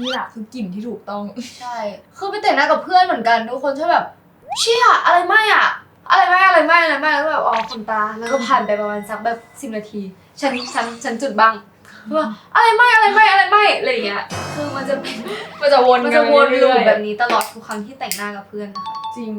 นี่แหละคือกลิ่นที่ถูกต้อง ใช่ คือไปแต่งหน้ากับเพื่อนเหมือนกันทุกคนชอบแบบ เชี่ยอะไรไหมอะอะไรไหมอะไรไหมอะไรไหมแล้วแบบอ๋อขนตา แล้วก็ผ่านไปประมาณสักแบบสิบนาที ฉันฉันฉันจุดบ้างว่าอะไรไหมอะไรไหมอะไรไหมอะไรอย่างเงี้ย คือมันจะเป็นมันจะวนมันกัจะไปวนลูเรื่ปอยๆแบบนี้ตลอดทุกครั้งที่แต่งหน้ากับเพื่อนนะคะจริง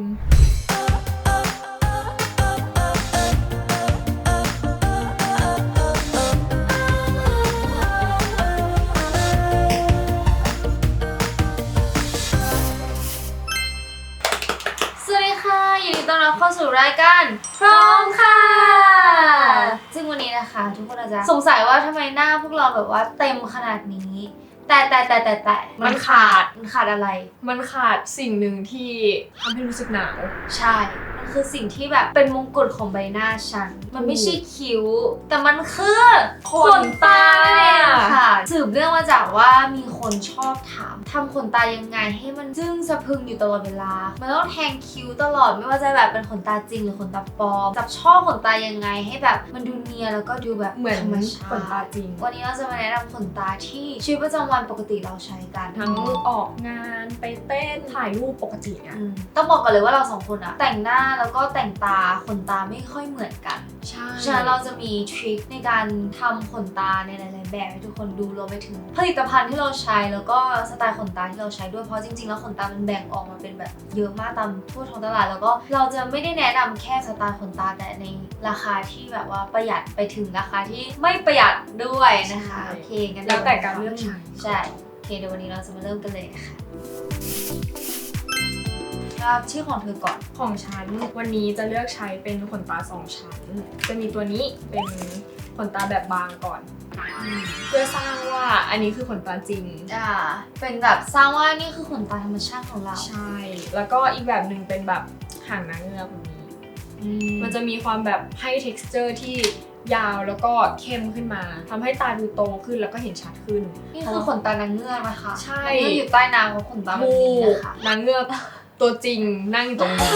รับเข้าสู่รายการพร้อมค่ะ ซึ่งวันนี้นะคะ ทุกคนอาจจะสงสัยว่าทำไมหน้าพวกเราแบบว่าเต็มขนาดนี้ แต่แต่แต่แต่แต่มันขาด มันขาดอะไร มันขาดสิ่งหนึ่งที่ทำให้รู้สึกหนาว ใช่มัน คือสิ่งที่แบบเป็นมงกุฎของใบหน้าฉัน มันไม่ใช่คิ้ว แต่มันคือขนตานั่นเองค่ะ สืบเนื่องมาจากว่ามีคนชอบถามทำขนตายังไงให้มันจึ้งสะพรึงอยู่ตลอดเวลา มันต้องแทงคิ้วตลอดไม่ว่าจะแบบเป็นขนตาจริงหรือขนตาปลอมจับช่อขนตายังไงให้แบบ มันดูเนียนแล้วก็ดูแบบเหมือนธรรมชาขนตาติจริง วันนี้เราจะมาแนะนำขนตาที่ชีวิตประจำวันปกติเราใช้กันทั้งออกงานไปเต้นถ่ายรูปปกติเนี่ยอืมต้องบอกก่อนเลยว่าเราสองคนอะแต่งหน้าแล้วก็แต่งตาขนตาไม่ค่อยเหมือนกันใช่ฉะนั้นเราจะมีทริคในการทำขนตาในหลายๆแบบให้ทุกคนดูรวมไปถึง ผลิตภัณฑ์ที่เราใช้แล้วก็สไตล์ขนตาที่เราใช้ด้วยเพราะจริงๆ แล้วขนตามันแบ่งออกมาเป็นแบบเยอะมากตามทั่วท้องตลาดแล้วก็เราจะไม่ได้แนะนำแค่สไตล์ขนตาแต่ในราคาที่แบบว่าประหยัดไปถึงราคาที่ไม่ประหยัดด้วยนะคะโอเคงั้นแล้วแต่การเลือกใช้ ใช่โอเคเดี๋ยววันนี้เราจะมาเริ่มกันเลยนะคะ ครับชื่อของเธอก่อน ของฉันวันนี้จะเลือกใช้เป็นขนตาสองชั้น จะมีตัวนี้เป็นขนตาแบบบางก่อน เพื่อสร้างว่าอันนี้คือขนตาจริง อ่า เป็นแบบสร้างว่านี่คือขนตาธรรมชาติของเราใช่ แล้วก็อีกแบบหนึ่งเป็นแบบหางนางเงือกแบบนี้มันจะมีความแบบให้ texture ที่ยาวแล้วก็เข้มขึ้นมาทำให้ตาดูโตขึ้นแล้วก็เห็นชัดขึ้น นี่คือขนตานางเงือกนะคะใช่นางเงือกอยู่ใต้น้ำของขนตาแบบถูนี้กนะคะนางเงือก ตัวจริงนั่งอยู่ตรงนี้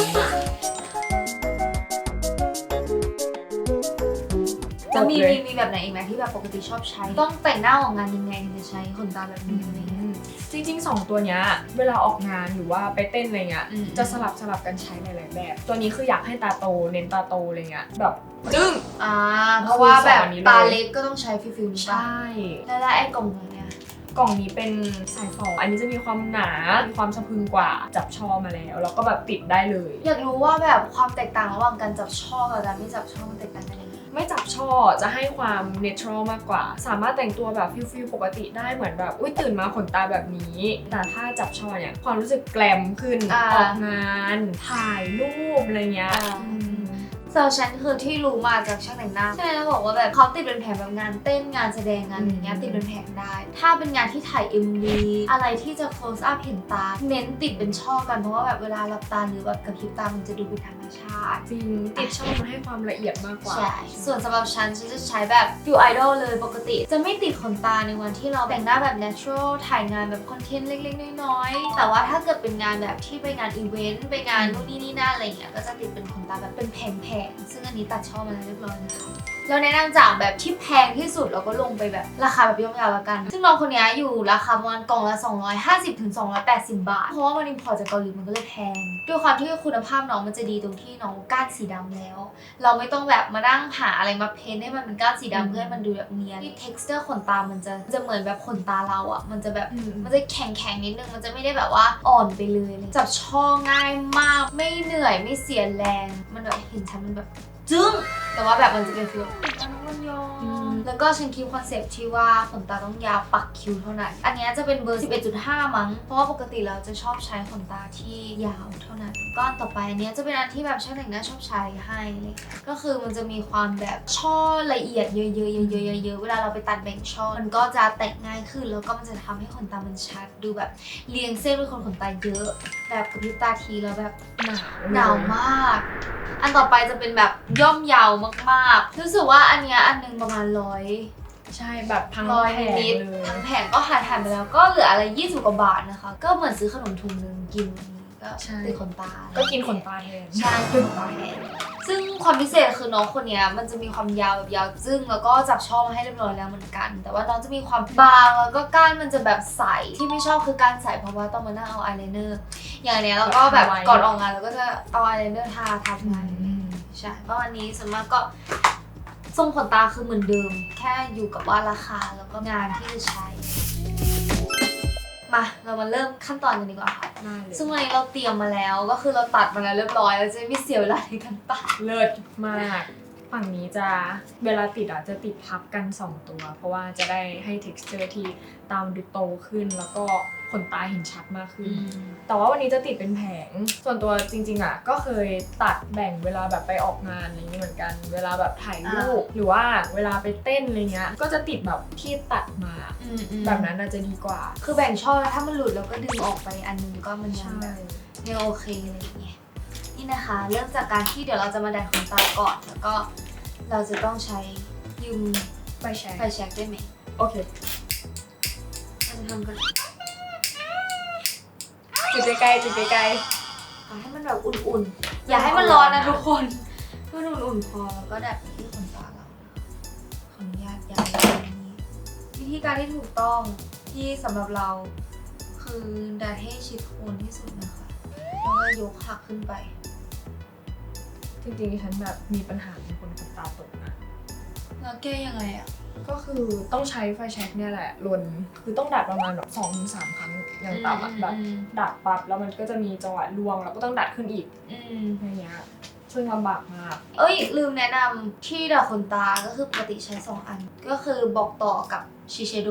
จะมีจบเลยมีมีแบบไหนอีกไหมที่แบบปกติชอบใช้ ต้องแต่งหน้าออกงานยังไงถึงจะใช้ขนตาแบบนี้อะไรเงี้ย จริงๆ2ตัวเนี้ยเวลาออกงานหรือว่าไปเต้นอะไรเงี้ยอืม จะสลับสลับกันใช้หลายๆแบบ ตัวนี้คืออยากให้ตาโตเน้นตาโตอะไรเงี้ยแบบจึ้ง อ่า เพราะว่าแบบคือสองอันนี้เลยตาเล็กก็ต้องใช้ฟิลฟิลนี้ใชป่ะ่แล้วแล้วไอ้กล่องเนี่ย กล่องนี้เป็นสายฝออันนี้จะมีความหนา มีความสะพรึงกว่า จับช่อมาแล้ว แล้วก็แบบติดได้เลย อยากรู้ว่าแบบความแตกต่างระหว่างการจับช่อกับการไม่จับช่อมันแตกต่างกันยังไง ไม่จับช่อจะให้ความเนเชอรัลมากกว่า สามารถแต่งตัวแบบฟิลฟิลปกติได้เหมือนแบบอุ้ยตื่นมาขนตาแบบนี้ แต่ถ้าจับช่อเนี่ยความรู้สึกแกลมขึ้น อ่า ออกงาน ถ่ายรูปอะไรเงี้ยอ่า อืม สำหรับฉันคือที่รู้มาจากช่างแต่งหน้าใช่แล้วบอกว่าแบบเขาติดเป็นแผนแบบงานเต้นงานแสดงงานอย่างเงี้ยอืมติดเป็นแผนได้ ถ้าเป็นงานที่ถ่าย MV อะไรที่จะ close up เห็นตา เน้นติดเป็นช่อกันเพราะว่าแบบเวลาหลับตาหรือแบบกระพริบตามันจะดูเป็นธรรมชาติจริงติดช่อมันให้ความละเอียดมากกว่า ใช่ ส่วนสำหรับฉันฉันจะใช้แบบฟิวไอดอลเลยปกติ จะไม่ติดขนตาในวันที่เราแต่งหน้าแบบ natural ถ่ายงานแบบคอนเทนต์เล็กๆ น้อยๆแต่ว่าถ้าเกิดเป็นงานแบบที่ไปงานอีเวนต์ไปงานนู่นนี่นี่นั่นอะไรเงี้ยก็จะติดเป็นขนตาแบบเป็นแผงง ซึ่งอันนี้ตัดช่อมาแล้วเรียบร้อยนะคะ แล้วแนะนำจากแบบที่แพงที่สุดเราก็ลงไปแบบราคาแบบย่อมเยาวแล้วกัน ซึ่งน้องคนนี้อยู่ราคาประมาณกล่องละ 250ถึง280 บาท เพราะว่ามันอิมพอร์ตจากเกาหลีมันก็เลยแพง ด้วยความที่คุณภาพน้องมันจะดีตรงที่น้องก้านสีดำแล้ว เราไม่ต้องแบบมานั่งหาอะไรมาเพ้นท์ให้มันเป็นก้านสีอืมดำเพื่อให้มันดูแบบเนียนที่ texture ขนตา มันจะจะเหมือนแบบขนตาเราอะ่ะ มันจะแบบอืมมันจะแข็งแข็งๆนิดนึง มันจะไม่ได้แบบว่าอ่อนไปเลยเลยจับช่อง่ายมาก ไม่เหนื่อยไม่เสียแรง มันแบบเห็นชันมันแบบจึ้ง แต่ว่าแบบมันจะเป็นฟีลขนตาน้องมันยออืม แล้วก็ฉันคิดคอนเซปต์ที่ว่าขนตาต้องยาวปักคิ้วเท่านั้น อันนี้จะเป็นเบอร์ 11.5 มั้ง เพราะว่าปกติเราจะชอบใช้ขนตาที่ยาวเท่านั้นก็อันต่อไปอันนี้จะเป็นอันที่แบบช่างแต่งหน้าชอบใช้ให้เลยก็คือมันจะมีความแบบช่อละเอียดเยอะๆเยอะๆเยอะๆเวลาเราไปตัดแบ่งช่อ มันก็จะแตกง่ายขึ้น แล้วก็มันจะทำให้ขนตามันชัด ดูแบบเรียงเส้นเป็นคนขนตาเยอะ แบบกระพริบตาทีแล้วแบบหนาวหนาวมาก อันต่อไปจะเป็นแบบย่อมเยาวมากๆ รู้สึกว่าอันเนี้ยอันหนึงประมาณร้อยใช่แบบทั้งร้อยแผงนิดเลยทั้งแผงก็หายหายไปแล้วก็เหลืออะไร 20 กว่าบาทนะคะ ก็เหมือนซื้อขนมถุงนึงกินวันนี้ก็ใช่ติดขนตาก็กินขนตาแทนใช่กินขนตาแทนซึ่งความพิเศษคือน้องคนเนี้ยมันจะมีความยาวแบบยาวจึ้งแล้วก็จับช่อมาให้เรียบร้อยแล้วเหมือนกัน แต่ว่าน้องจะมีความบางแล้วก็ก้านมันจะแบบใสที่ไม่ชอบคือการใสเพราะว่าต้องมานั่งเอาอายไลเนอร์อย่างเนี้ยแล้วก็แบบทาไว้ก่อนออกงานเราก็จะเอาอายไลเนอร์ทาทับไว้อืมใช่ประมาณนี้ส่วนมากก็ ทรงขนตาคือเหมือนเดิม แค่อยู่กับว่าราคาแล้วก็งานที่จะใช้ มาเรามาเริ่มขั้นตอนกันดีกว่าค่ะ ได้เลยซึ่งวันนี้เราเตรียมมาแล้วก็คือเราตัดมาแล้วเรียบร้อยแล้วจะไม่เสียเวลาในการตัด เลิศมาก ฝั่งนี้จะเวลาติดอะจะติดทับกัน 2 ตัว เพราะว่าจะได้ให้ texture ที่ตามดูโตขึ้นแล้วก็ขนตาเห็นชัดมากขึ้น แต่ว่าวันนี้จะติดเป็นแผง ส่วนตัวจริง ๆ อะ ก็เคยตัดแบ่งเวลาแบบไปออกงานอะไรอย่างนี้เหมือนกัน เวลาแบบถ่ายรูปหรือว่าเวลาไปเต้นอะไรเงี้ย ก็จะติดแบบที่ตัดมา แบบนั้นน่าจะดีกว่า คือแบ่งช่อแล้วถ้ามันหลุดเราก็ดึงออกไปอันนึงก็มันยังใช่แบบยังโอเคอะไรอย่างเงี้ย นี่นะคะ เริ่มจากการที่เดี๋ยวเราจะมาดัดขนตาก่อน แล้วก็เราจะต้องใช้ยืมไปแชร์ไฟแช็กได้ไหมโอเคเราจะทำกันจุดใกล้ๆจุดใกล้เอาให้มันแบบอุ่นๆ อย่าให้มันร้อนนะทุกคนให้มันอุ่นๆพอแล้วก็ดัดไปที่ขนตาเราขออนุญาตย้ายไปตรงนี้ วิธีการที่ถูกต้องที่สำหรับเราคือดัดให้ชิดโคนที่สุดนะคะ แล้วก็ยกหักขึ้นไปๆจ ริงๆ ฉันแบบมีปัญหาเป็นคนขนตาตกนะ แล้วแก้ยังไงอะ ก็คือต้องใช้ไฟแช็กเนี่ยแหละลนคือต้องดัดประมาณแบบสองถึงสามครั้งอย่างต่ำอะแบบดัดปั๊บแล้วมันก็จะมีจังหวะรวงแล้วก็ต้องดัดขึ้นอีกอืม อย่างเงี้ยซึ่งลำบากมากเอ้ย ลืมแนะนำที่ดัดขนตาก็คือปกติใช้ 2 อัน ก็คือบอกต่อกับชิเชโด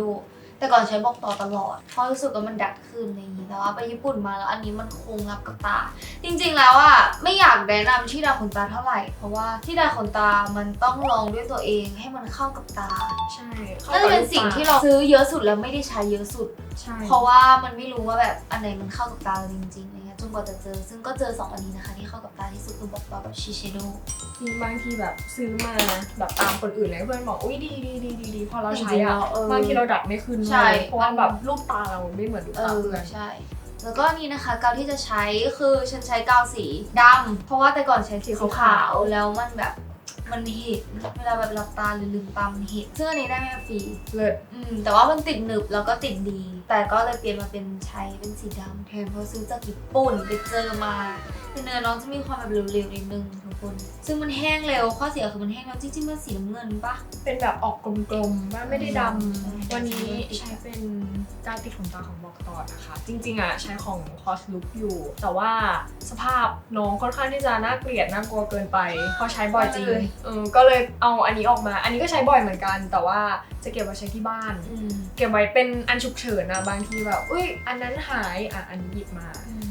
แต่ก่อนใช้บอกต่อตลอด เพราะรู้สึกว่ามันดัดขึ้นอะไรอย่างนี้แต่ว่าไปญี่ปุ่นมาแล้วอันนี้มันคงรับกับตา จริงๆแล้วอะไม่อยากแนะนำที่ดัดขนตาเท่าไหร่ เพราะว่าที่ดัดขนตามันต้องลองด้วยตัวเองให้มันเข้ากับตา ใช่น่าจะเป็นสิ่งที่เราซื้อเยอะสุดแล้วไม่ได้ใช้เยอะสุดใช่เพราะว่ามันไม่รู้ว่าแบบอันไหนมันเข้ากับตาเราจริงๆ อะไรเงี้ยจนกว่าจะเจอ ซึ่งก็เจอสองอันนี้นะคะ ที่เข้ากับตาที่สุดคือบอกต่อกับชิเชโดจริงบางทีแบบซื้อมาแบบตามคนอื่นเลยเพื่อนบอกอุ้ยดีดีดีดีดีพอเราใช้จริงๆอะแล้วเออบางทีเราดัดไม่ขึ้นใช่เลยเพราะว่าแบบรูปตาเราไม่เหมือนรูปเอตาอเพื่อนใช่แล้วก็นี่นะคะกาวที่จะใช้คือฉันใช้กาวสีดำเพราะว่าแต่ก่อนใช้สีขาวๆแล้วมันแบบมันเห็นเวลาแบบหลับตาหรือลืมตามันเห็นซึ่งอันนี้ได้มาฟรีเลิศอืมแต่ว่ามันติดหนึบแล้วก็ติดดี แต่ก็เลยเปลี่ยนมาเป็นใช้เป็นสีดำแทนเพราะซื้อจากญี่ปุ่นไปเจอมาแต่เนื้อน้องจะมีความแบบเร็วๆนิดนึงทุกคน ซึ่งมันแห้งเร็วข้อเสียคือมันแห้งแล้วจริงๆมันสีน้ำเงินปะเป็นแบบออกกลมๆว่าไม่ได้ดใช่ำวันนี้ใช้เป็นการติดขนตาของบอกต่อนะคะ จริงๆอะใช้ของ c o s Look อยู่ แต่ว่าสภาพน้องค่อนข้างที่จะน่าเกลียดน่ากลัวเกินไปเพราะใช้บ่อยจริงเออก็เลยเอาอันนี้ออกมา อันนี้ก็ใช้บ่อยเหมือนกัน แต่ว่าจะเก็บไว้ใช้ที่บ้านอืมเก็บไว้เป็นอันฉุกเฉินนะบางทีแบบอุ้ยอันนั้นหายอะอันนี้หยิบมา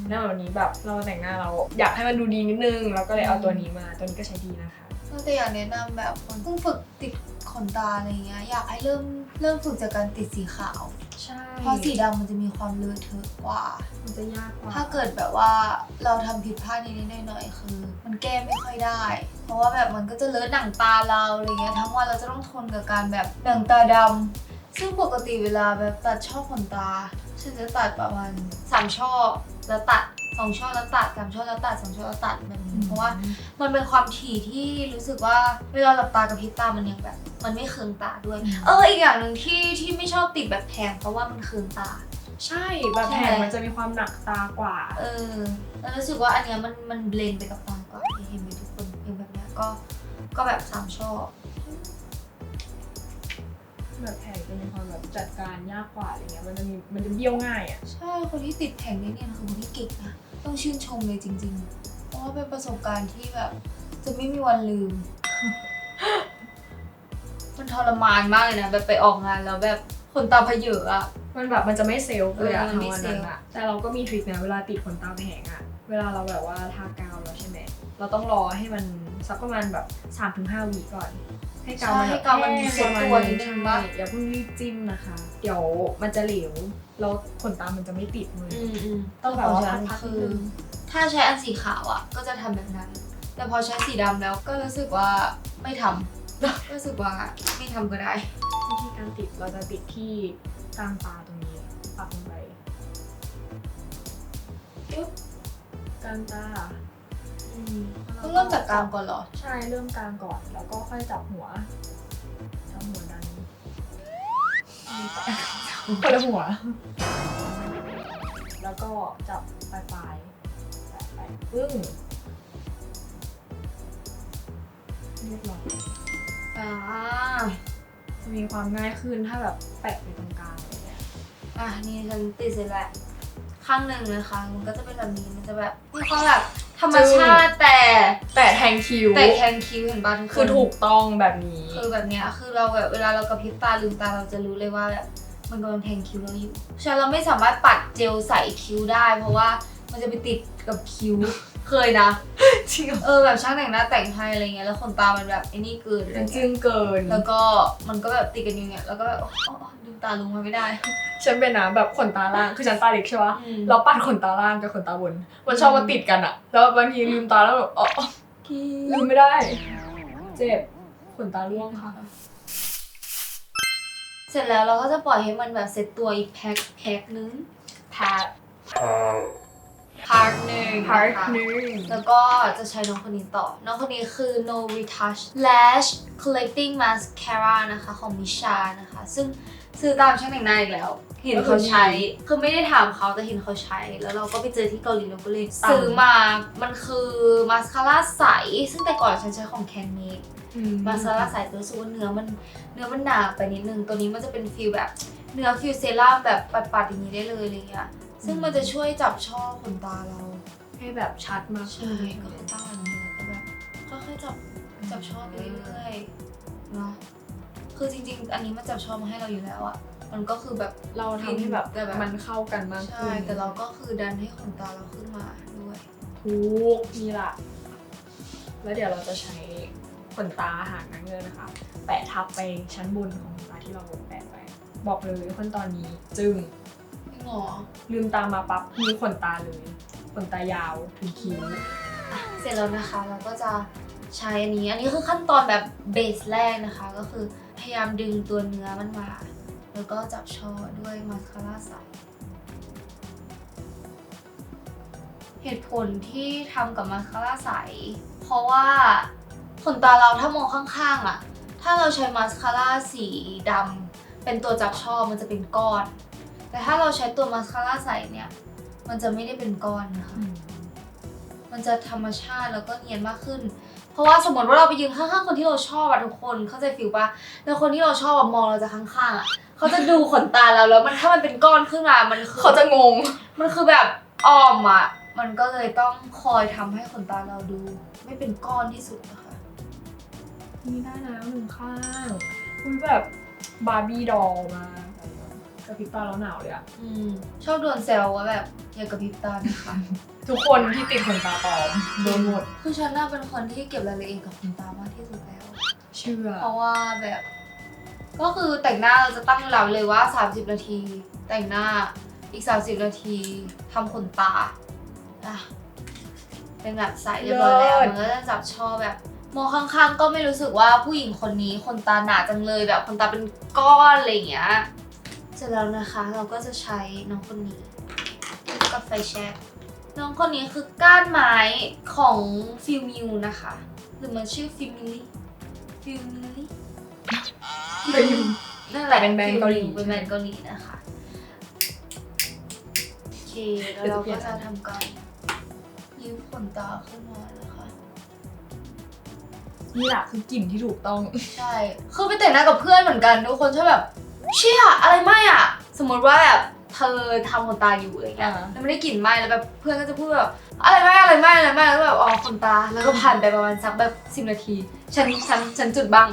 แน่วันนี้แบบเราแต่งหน้าเราอยากให้มันดูดีนิดนึงเราก็เลยเอาตัวนี้มาตัวนี้ก็ใช้ดีนะคะแต่อยากแนะนำแบบคนเพิ่งฝึกติด ขนตาอะไรเงี้ยอยากให้เริ่มเริ่มฝึกจากการติดสีขาว ใช่เพราะสีดำมันจะมีความเลอะเทอะกว่า มันจะยากกว่า ถ้าเกิดแบบว่าเราทำผิดพลาดนิดๆหน่อยๆคือ มันแก้ไม่ค่อยได้ เพราะว่าแบบมันก็จะเลอะหนังตาเราอะไรเงี้ยทั้งวันเราจะต้องทนกับการแบบหนังตาดำซึ่งปกติเวลาแบบตัดช่อขนตาฉันจะตัดประมาณสามช่อแล้วตัด สองช่อแล้วตัดสามช่อแล้วตัดสองช่อแล้วตัดแบบนี้เพราะว่ามันเป็นความถี่ที่รู้สึกว่าเวลาหลับตากับพริบตามันยังแบบ มันไม่เคืองตาด้วยอืมเอออีกอย่างหนึ่งที่ที่ไม่ชอบติดแบบแทงเพราะว่ามันเคืองตา ใช่แบบใช่แผงมันจะมีความหนักตากว่า เออแล้วรู้สึกว่าอันเนี้ยมันมันเบลนไปกับตากว่าเห็นไหมทุกคนอย่างแบบเนี้ยก็ก็แบบสามช่อแบบแผงจะมีความแบบจัดการยากกว่าอะไรเงี้ย มันจะมีมันจะเบี้ยวง่ายอะ ใช่ คนที่ติดแผงได้เนี่ยคือคนที่เก่งนะต้อง ชื่นชมเลยจริงๆ เพราะว่าเป็นประสบการณ์ที่แบบ จะไม่มีวันลืม มันทรมานมากเลยนะแบบไปออกงานแล้วแบบขนตาเพเยอะอะ มันแบบมันจะไม่เซลล์เลยอะเออทั้งไม่วันเซลนั้นล์อะแต่เราก็มีทริคนะเวลาติดขนตาแผงอะเวลาเราแบบว่าทากาวแล้วใช่ไหมเราต้องรอให้มัน สักประมาณแบบ3-5วิก่อน ให้กาวมันใช่แบบให้กาวมันแห้งเซ็ตตัวนิดนึงใช่ปะ อย่าเพิ่งรีบจิ้มนะคะ เดี๋ยวมันจะเหลวแล้วขนตามันจะไม่ติดมือออืมต้องแบบว่าขฉันพักๆคืนิดอนึง ถ้าใช้อันสีขาวอะ ก็จะทำแบบนั้น แต่พอใช้สีดำแล้วก็รู้สึกว่าไม่ทำ รู้สึกว่าไม่ทำก็ได้ วิธีการติดเราจะติดที่กลางตาตรงนี้ปักลงไปปึ๊บกันจ้า ต้องเริ่มจากกลางก่อนเหรอ ใช่เริ่มกลางก่อน แล้วก็ค่อยจับหัวจับหัวดันคนละหัว แล้วก็จับปลายปลายๆแปะไปปึ้งเรียบร้อยอ่าจะมีความง่ายขึ้นถ้าแบบแปะไปตรงกลางอะไรเงี้ยอะนี่ฉันติดเสร็จแล้วข้างหนึ่งนะคะ มันก็จะเป็นแบบนี้มันจะแบบมีความแบบ ธรรมชาติแต่แต่แทงคิ้วแต่แคนคิ้วเห็นป่ะทุกคนคือถูกต้องแบบนี้ คือแบบเนี้ยคือเราแบบเวลาเรากระพริบตาลืมตาเราจะรู้เลยว่าแบบมันกำลังแทงคิ้วเราอยู่ฉะนั้นเราไม่สามารถปัดเจลใส่คิ้วได้ เพราะว่ามันจะไปติดกับคิ้วเคยนะจริงเหรอเออแบบช่างแต่งหน้าแต่งให้อะไรเงี้ยแล้วขนตามันแบบไอ้นี่เกินอะไรมันเงี้จึยงเกิน แล้วก็มันก็แบบติดกันอย่างเงี้ยแล้วก็แบบอ๋ออ๋อลืม ตาลงมาไม่ได้ ฉันเป็นนะแบบขนตาล่างคือฉันตาเล็กใช่ปะอืม เราปัดขนตาล่างกับขนตาบน มันชอบมาติดกันอะแล้วบางทีลืมตาแล้วแบบอ๋ออ๋อลืมไม่ได้ เจ็บขนตาร่วงค่ะ เสร็จแล้วเราก็จะปล่อยให้มันแบบเซ็ตตัวอีกแพ็คแพ็คนึงแพทพาร์ทหนึ่งพาร์ทนะคะหนึ่งแล้วก็จะใช้น้องคนนี้ต่อ น้องคนนี้คือ No Retouch Lash Collecting Mascara นะคะ ของมิชานะคะ ซึ่ง ซื้อตามช่างแต่งหน้าอีกแล้ว เห็นเขาใช้ คือไม่ได้ถามเขาแต่เห็นเขาใช้ แล้วเราก็ไปเจอที่เกาหลีเราก็เลยซื้อมา มันคือมาสคาร่าใส ซึ่งแต่ก่อนฉันใช้ของ Can Make มาสคาร่าใสแต่รู้สึกว่าเนื้อมันเนื้อมันหนาไปนิดนึง ตัวนี้มันจะเป็นฟิลแบบเนื้อฟิลเซรั่มแบบปัดๆอย่างนี้ได้เลยอะไรเงี้ย ซึ่งมันจะช่วยจับช่อขนตาเรา ให้แบบชัดมากขึ้ใช่นก็คือตั้งแบบนี้แล้วก็แบบค่อยๆจับจับช่อไปเรื่อยๆเนาะ คือจริง ๆ อันนี้มันจับช่อมาให้เราอยู่แล้วอะมันก็คือแบบเราทำให้แบบแต่แบบมันเข้ากันมากใช่ขึ้นแต่เราก็คือดันให้ขนตาเราขึ้นมาด้วยทุกนี่ล่ะ แล้วเดี๋ยวเราจะใช้ขนตาหางนางเงือกนะคะ แปะทับไปชั้นบนของขนตาที่เราแปะไป บอกเลยขั้นตอนนี้จึงจริงเหรอลืมตามาปั๊บมีขนตาเลยขนตายาวถึงคิ้วเสร็จแล้วนะคะ เราก็จะใช้อันนี้ อันนี้คือขั้นตอนแบบเบสแรกนะคะ ก็คือ พยายามดึงตัวเนื้อมันมา แล้วก็จับช่อด้วยมาสคาร่าใส เหตุผลที่ทำกับมาสคาร่าใส เพราะว่าขนตาเราถ้ามองข้างๆอะถ้าเราใช้มาสคาร่าสีดำเป็นตัวจับช่อมันจะเป็นก้อน แต่ถ้าเราใช้ตัวมาสคาร่าใสเนี่ยมันจะไม่ได้เป็นก้อนนะคะมันจะธรรมชาติแล้วก็เนียนมากขึ้นเพ ราะว่าสมมติว่าเราไปยืนข้างๆคนที่เราชอบอะทุกคนเข้าใจฟิลปะแล้วคนที่เราชอบอะมองเราจากข้างๆอะเขาจะดูขนตาเราแล้วมันถ้ามันเป็นก้อนขึ้นมา มันคือเขาจะงง มันคือแบบออมอะมันก็เลยต้องคอยทำให้ขนตาเราดู ไม่เป็นก้อนที่สุดนะคะ นี่ได้แล้วหนึ่งข้างคุยแบบบาร์บี้ดอลมากกระพริบตาแล้วหนาวเลยอะอืมชอบโดนแซวว่าแบบอย่ากระพริบตานะคะ ทุกคนที่ติดขนตาปลอมโดนหมดคือฉันน่าเป็นคนที่เก็บรายละเอียดกับขนตามากที่สุดแล้ว เชื่อ เพราะว่าแบบ ก็คือแต่งหน้าเราจะตั้งเวลาไว้เลยว่า 30 นาที แต่งหน้าอีก 30 นาทีทำขนตาอะเป็นแบบใสเรียบร้อยแล้วเลิศ มันก็จะจับช่อแบบ มองข้างๆ ก็ไม่รู้สึกว่าผู้หญิงคนนี้ขนตาหนาจังเลยแบบขนตาเป็นก้อนอะไรอย่างเงี้ยเสร็จแล้วนะคะเราก็จะใช้น้องคนนี้กับไฟแช็ก น้องคนนี้คือก้านไม้ของฟิลมิวนะคะ หรือมันชื่อฟิลมิลี่ฟิลมิลี่เป็นนั่นแหละเป็นแบรนด์เกาหลี เป็นแบรนด์เกาหลีนะคะโอเคแล้วเราก็จะทำการยิ้มขนตาขึ้นมานะคะนี่แหละคือกลิ่นที่ถูกต้อง ใช่คือไปแต่งหน้ากับเพื่อนเหมือนกันทุกคนชอบแบบ เชี่ยอะไรไหมอะ สมมติว่าแบบ เธอทำขนตาอยู่อะไรเงี้ยอ่า แล้วไม่ได้กลิ่นไหมแล้วแบบเพื่อนก็จะพูดแบบอะไรไหมอะไรไหมอะไรไหมแล้วแบบอ๋อขนตา แล้วก็ผ่านไปประมาณสักแบบสิบนาทีฉันฉันฉันจุดบ้าง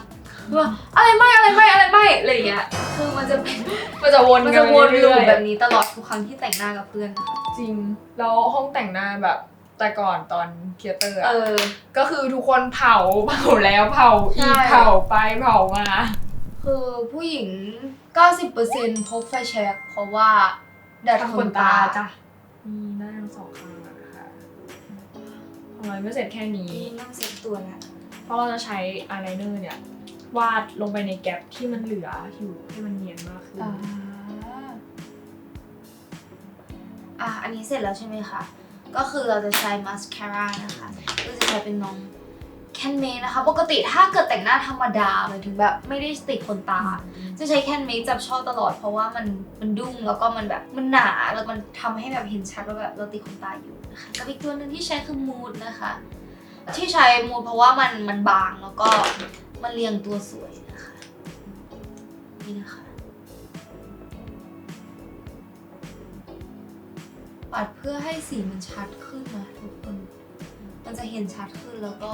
ว่าอะไรไหมอะไรไหมอะไรไหมอะไรอย่างเงี้ยคือมันจะเป็นมันจะวนมันกัจะไปวนลูเรื่ปอยๆแบบนี้ตลอดทุกครั้งที่แต่งหน้ากับเพื่อนนะคะจริงแล้วห้องแต่งหน้าแบบแต่ก่อนตอนเทยเตอร์เออะอก็คือทุกคนเผาเผาแล้วเผาอีกใช่ เผาไปเผามา คือผู้หญิง 90%พกไฟแช็กเพราะว่าแดดขนตาจ้ะนี่ได้ทั้งสองข้างแล้วนะคะของเราไม่เสร็จแค่นี้ นี่นั่งเซ็ตตัวแล้วเพราะเราจะใช้อายไลเนอร์เนี่ย วาดลงไปในแกลบที่มันเหลืออยู่ให้มันเนียนมากขึ้น อ่าอะอันนี้เสร็จแล้วใช่ไหมคะ ก็คือเราจะใช้มาสคาร่านะคะ ก็จะใช้เป็นน้อง แคนเมนะคะ ปกติถ้าเกิดแต่งหน้าธรรมดาหมายถึงแบบไม่ได้ติดขนตา จะใช้แคนเมคจับช่อตลอดเพราะว่ามันมันดุ้งแล้วก็มันแบบมันหนาแล้วมันทำให้แบบเห็นชัดว่าแบบเราติดขนตาอยู่นะคะกับอีกตัวหนึ่งที่ใช้คือมูดนะคะ ที่ใช้มูดเพราะว่ามันมันบางแล้วก็มันเรียงตัวสวยนะคะนี่นะคะปัดเพื่อให้สีมันชัดขึ้นนะทุกคน มันจะเห็นชัดขึ้นแล้วก็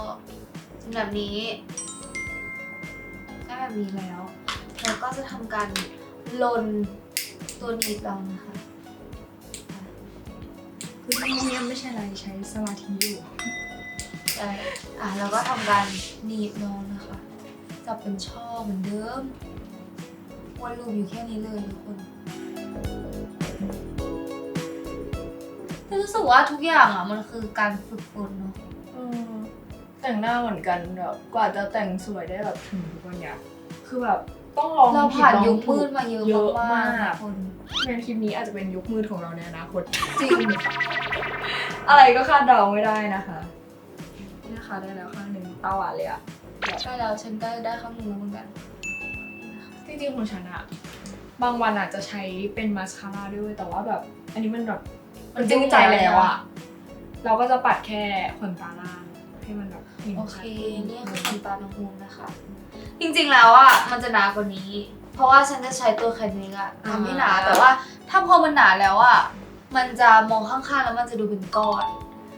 แบบนี้ได้แบบนี้แล้วแล้วก็จะทำการลนตัวหนีบเรานะคะคือที่นี่ไม่ใช่อะไรใช้สมาธิอยู่ใช่อะแล้วก็ทำการหนีบน้องนะคะจับเป็นช่อเหมือนเดิมวนลูปอยู่แค่นี้เลยทุกคนแต่รู้สึกว่าทุกอย่างอะมันคือการฝึกฝนเนาะเออ แต่งหน้าเหมือนกันแบบกว่าจะแต่งสวยได้แบบถึงทุกวันเนี้ยคือแบบต้องลองเราผิดผ่านลองยุคถูมืกดมาเยอะเยอะมามากกๆทุกคนงานคลิปนี้อาจจะเป็นยุคมืดของเราในอนาคตจริง อะไรก็คาดเดาไม่ได้นะคะนี่นะคะได้แล้วข้างหนึ่งตาหวานเลยอะแบบใช่แล้วฉันก็ได้ข้างหนึงเหมือนกันจริงๆของฉันอะบางวันอาจจะใช้เป็นมาสคาร่าด้วยแต่ว่าแบบ อันนี้มันแบบมันจึ้งใจแล้วอะเราก็จะปัดแค่ขนตาล่าง โอเคชัดขึ้นี่คือขนตาน้องฮูมนะคะ จริงๆแล้วอะมันจะหนากว่านี้ เพราะว่าฉันจะใช้ตัวแคนนิงอะทำให้หนาแต่ว่าถ้าพอมันหนาแล้วอะมันจะมองข้างๆแล้วมันจะดูเป็นก้อน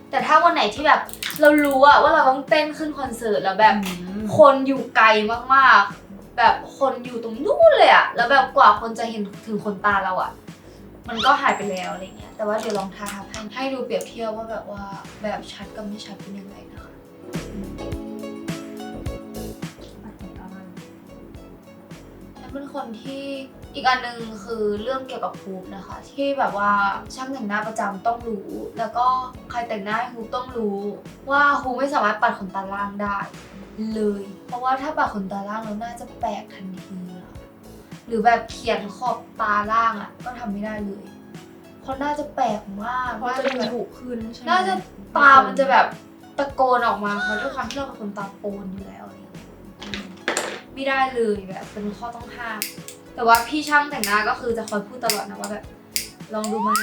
แต่ถ้าวันไหนที่แบบเรารู้อะว่าเราต้องเต้นขึ้นคอนเสิร์ตแล้วแบบอืมคนอยู่ไกลมากๆ แบบคนอยู่ตรงนู้นเลยอะแล้วแบบกว่าคนจะเห็นถึงขนตาเราอะมันก็หายไปแล้วอะไรเงี้ยแต่ว่าเดี๋ยวลองทาทับให้ให้ดูเปรียบเทียบว่าแบบว่าแบบชัดกับไม่ชัดเป็นยังไง คนที่อีกอันหนึ่งคือเรื่องเกี่ยวกับฮูปนะคะ ที่แบบว่าช่างแต่งหน้าประจำต้องรู้ แล้วก็ใครแต่งหน้าให้ฮูปต้องรู้ ว่าฮูปไม่สามารถปัดขนตาล่างได้ เลย เพราะว่าถ้าปัดขนตาล่างแล้วน่าจะแปลกทันทีอะหรือแบบเขียนขอบตาล่างอะ ก็ทำไม่ได้เลยเพราะน่าจะแปลกมากเพราะจะน่ดูแบบดุขึ้นใช่ไหมน่าจะตามันจะแบบตะโกนออกมาเพราะด้วยความที่เราเป็นคนตาโปนอยู่แล้ว ไม่ได้เลยแบบเป็นข้อต้องห้ามแต่ว่าพี่ช่างแต่งหน้าก็คือจะคอยพูดตลอดนะว่าแบบ ลองดูไหม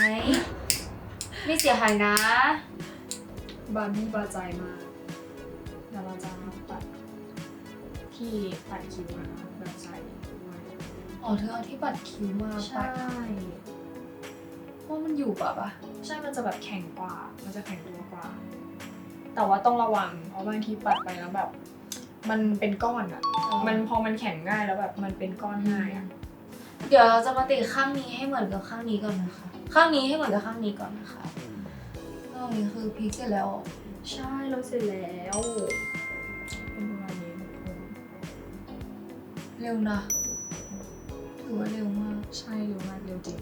ไม่เสียหายนะ บาร์บี้บาใจมากเดี๋ยวเราจะปัดที่ปัดคิ้วนะคะแบบใส่ด้วยอ๋อเธอเอาที่ปัดคิ้วมาใช่ปัดว่ามันอยู่ปะปะใช่มันจะแบบแข็งกว่า มันจะแข็งตัวกว่า แต่ว่าต้องระวังเพราะบางทีปัดไปแล้วแบบ มันเป็นก้อนอะมันพอมันแข็งง่ายแล้วแบบมันเป็นก้อนง่ายอะเดี๋ยวเราจะมาติดข้างนี้ให้เหมือนกับข้างนี้ก่อนนะคะ ข้างนี้ให้เหมือนกับข้างนี้ก่อนนะคะนอกนี้คือพลิกเสร็จแล้ว ใช่เราเสร็จแล้วเป็นประมาณนี้ทุกคนเร็วนะถือว่าเร็วมาก ใช่เร็วมากเร็วจริง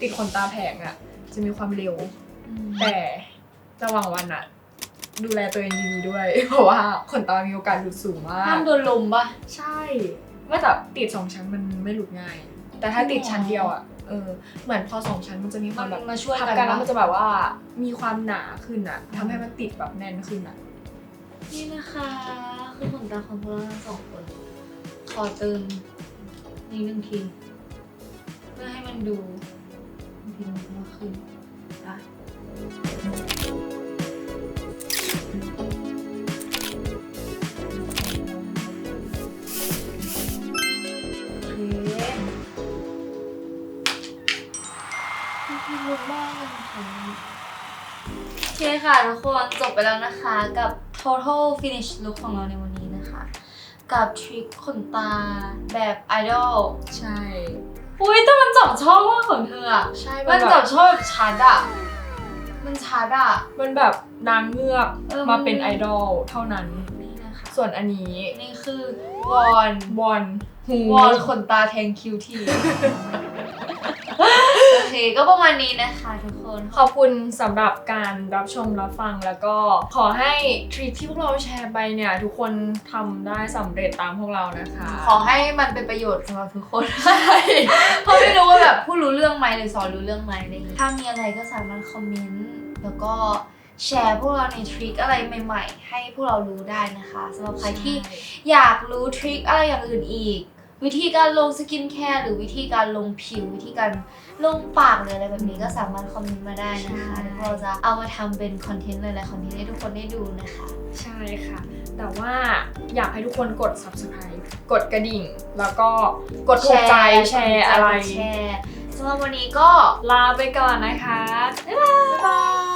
ติดขนตาแผงอะจะมีความเร็วอืมแต่ระหว่างวันอะ ดูแลตัวเองดีๆด้วย เพราะว่าขนตามีโอกาสหลุดสูงมาห้ากมโดนลมปะใช่ว่าแต่ติดสองชั้นมันไม่หลุดง่าย แต่ถ้าติดชั้นเดียวอะเออเหมือนพอสองชั้นมันจะมีคมัวามนแบบมาช่วยทับกันกันแล้วปะมันจะแบบว่ามีความหนาขึ้นอะทำให้มันติดแบบแน่นขึ้นอะนี่นะคะ คือขนตาของพวกเราทั้งสองคน ขอเติมนี้หนึ่งที เพื่อให้มันดูพิมพ์มากขึ้นอะ โอเคพิมพ์มากเลยค่ะโอเคค่ะทุกคนจบไปแล้วนะคะกับ total finish look ของเราในวันนี้นะคะ กับทริคขนตาแบบไอดอลใช่ อุ้ยแต่มันจับชอบมากของเธออะใช่มัมันนแบจับบชอบแบบชัดอะมันชัดอะมันแบบ นางเงือกเออ มาเป็นไอดอลเท่านั้น นี่นะคะส่วนอันนี้นี่คือวอนวอนฮูวอนขนตาแทงคิวที โอเคก็ประมาณนี้นะคะทุกคน ขอบคุณสำหรับการรับชมรับฟังแล้วก็ขอให้ทริคที่พวกเราแชร์ไปเนี่ย ทุกคนทำได้สำเร็จตามพวกเรานะคะขอให้มันเป็นประโยชน์สำหรับทุกคนเพราะไม่รู้ว่าแบบผู้รู้เรื่องไหมหรือสอนรู้เรื่องไหมอะไรอย่างงี้ถ้ามีอะไรก็สามารถคอมเมนต์แบแล้วก็ แชร์พวกเราในทริคอะไรใหม่ ๆ ให้พวกเรารู้ได้นะคะสำหรับใครที่อยากรู้ทริคอะไรอย่างอื่นอีก วิธีการลงสกินแคร์หรือวิธีการลงผิว วิธีการลงปากหรืออะไรแบบนี้ก็สามารถคอมเมนต์มาได้นะคะใช่เดี๋ยวพวกเราจะเอามาทำเป็นคอนเทนต์หลายๆคอนเทนต์ให้ทุกคนได้ดูนะคะ ใช่ค่ะ แต่ว่าอยากให้ทุกคนกด subscribe กดกระดิ่ง แล้วก็กดถูกใจแชร์อะไรแชร์สำหรับวันนี้ก็ลาไปก่อนนะคะบ๊ายบาย